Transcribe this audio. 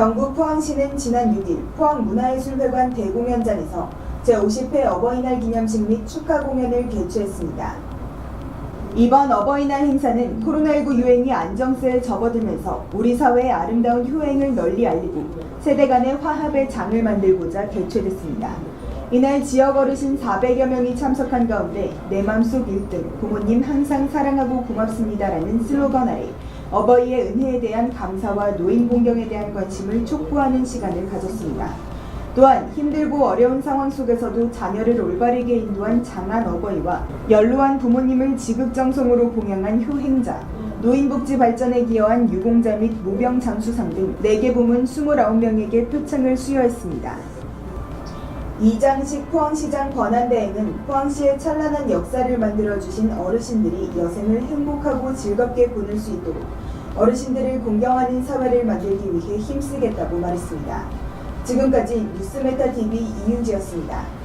경북 포항시는 지난 6일 포항문화예술회관 대공연장에서 제50회 어버이날 기념식 및 축하 공연을 개최했습니다. 이번 어버이날 행사는 코로나19 유행이 안정세에 접어들면서 우리 사회의 아름다운 효행을 널리 알리고 세대 간의 화합의 장을 만들고자 개최됐습니다. 이날 지역 어르신 400여 명이 참석한 가운데 내 맘속 1등 부모님 항상 사랑하고 고맙습니다라는 슬로건 아래 어버이의 은혜에 대한 감사와 노인 공경에 대한 관심을 촉구하는 시간을 가졌습니다. 또한 힘들고 어려운 상황 속에서도 자녀를 올바르게 인도한 장한 어버이와 연로한 부모님을 지극정성으로 봉양한 효행자, 노인복지 발전에 기여한 유공자 및 무병 장수상 등 4개 부문 29명에게 표창을 수여했습니다. 이장식 포항시장 권한대행은 포항시의 찬란한 역사를 만들어주신 어르신들이 여생을 행복하고 즐겁게 보낼 수 있도록 어르신들을 공경하는 사회를 만들기 위해 힘쓰겠다고 말했습니다. 지금까지 뉴스메타TV 이윤지였습니다.